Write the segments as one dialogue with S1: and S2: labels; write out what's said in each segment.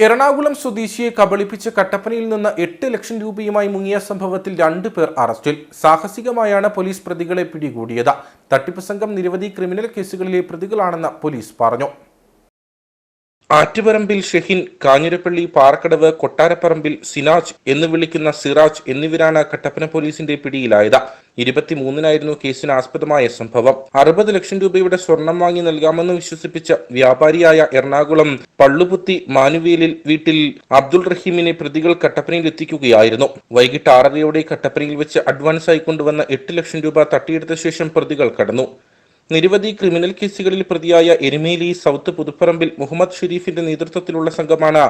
S1: എറണാകുളം സ്വദേശിയെ കബളിപ്പിച്ച് കട്ടപ്പനയിൽ നിന്ന് എട്ട് ലക്ഷം രൂപയുമായി മുങ്ങിയ സംഭവത്തിൽ രണ്ടു പേർ അറസ്റ്റിൽ. സാഹസികമായാണ് പോലീസ് പ്രതികളെ പിടികൂടിയത്. തട്ടിപ്പ് സംഘം നിരവധി ക്രിമിനൽ കേസുകളിലെ പ്രതികളാണെന്ന് പോലീസ് പറഞ്ഞു. ആറ്റുപറമ്പിൽ ഷെഹിൻ കാഞ്ഞിരപ്പള്ളി പാറക്കടവ് കൊട്ടാരപ്പറമ്പിൽ സിനാജ് എന്ന് വിളിക്കുന്ന സിറാജ് എന്നിവരാണ് കട്ടപ്പന പോലീസിന്റെ പിടിയിലായത്. ഇരുപത്തിമൂന്നിനായിരുന്നു കേസിന് ആസ്പദമായ സംഭവം. അറുപത് ലക്ഷം രൂപയുടെ സ്വർണം വാങ്ങി നൽകാമെന്ന് വിശ്വസിപ്പിച്ച വ്യാപാരിയായ എറണാകുളം പള്ളുപുത്തി മാനുവേലിൽ വീട്ടിൽ അബ്ദുൾ റഹീമിനെ പ്രതികൾ കട്ടപ്പനയിൽ എത്തിക്കുകയായിരുന്നു വൈകിട്ട് ആറരയോടെ കട്ടപ്പനയിൽ വെച്ച് അഡ്വാൻസ് ആയി കൊണ്ടുവന്ന എട്ട് ലക്ഷം രൂപ തട്ടിയെടുത്ത ശേഷം പ്രതികൾ കടന്നു. നിരവധി ക്രിമിനൽ കേസുകളിൽ പ്രതിയായ എരുമേലി സൗത്ത് പുതുപ്പറമ്പിൽ മുഹമ്മദ് ഷെരീഫിന്റെ നേതൃത്വത്തിലുള്ള സംഘമാണ്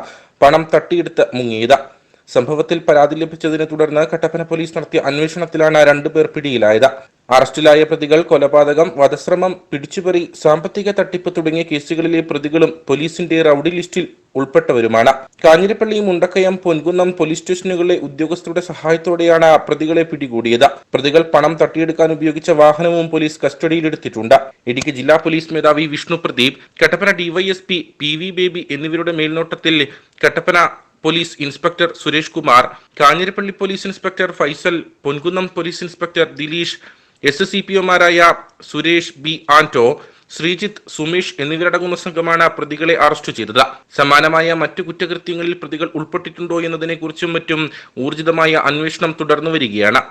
S1: പണം തട്ടിയെടുത്ത് മുങ്ങിയത്. സംഭവത്തിൽ പരാതി ലഭിച്ചതിനെ തുടർന്ന് കട്ടപ്പന പോലീസ് നടത്തിയ അന്വേഷണത്തിലാണ് രണ്ടുപേർ പിടിയിലായത്. അറസ്റ്റിലായ പ്രതികൾ കൊലപാതകം വധശ്രമം പിടിച്ചുപറി സാമ്പത്തിക തട്ടിപ്പ് തുടങ്ങിയ കേസുകളിലെ പ്രതികളും പോലീസിന്റെ റൌഡി ലിസ്റ്റിൽ ഉൾപ്പെട്ടവരുമാണ്. കാഞ്ഞിരപ്പള്ളി മുണ്ടക്കയം പൊൻകുന്നം പോലീസ് സ്റ്റേഷനുകളിലെ ഉദ്യോഗസ്ഥരുടെ സഹായത്തോടെയാണ് പ്രതികളെ പിടികൂടിയത്. പ്രതികൾ പണം തട്ടിയെടുക്കാൻ ഉപയോഗിച്ച വാഹനവും പോലീസ് കസ്റ്റഡിയിലെടുത്തിട്ടുണ്ട്. ഇടുക്കി ജില്ലാ പോലീസ് മേധാവി Vishnu Pradeep Kattappana DYSP P V Baby എന്നിവരുടെ മേൽനോട്ടത്തിൽ Kattappana police inspector Suresh Kumar Kanjirappally police inspector Faisal Ponkunnam police inspector Dileesh S C P ഒമാരായ Suresh B Anto Sreejith Sumesh എന്നിവരടങ്ങുന്ന സംഘമാണ് പ്രതികളെ അറസ്റ്റ് ചെയ്തത്. സമാനമായ മറ്റു കുറ്റകൃത്യങ്ങളിൽ പ്രതികൾ ഉൾപ്പെട്ടിട്ടുണ്ടോ എന്നതിനെക്കുറിച്ചും മറ്റും ഊർജിതമായ അന്വേഷണം തുടർന്നു വരികയാണ്.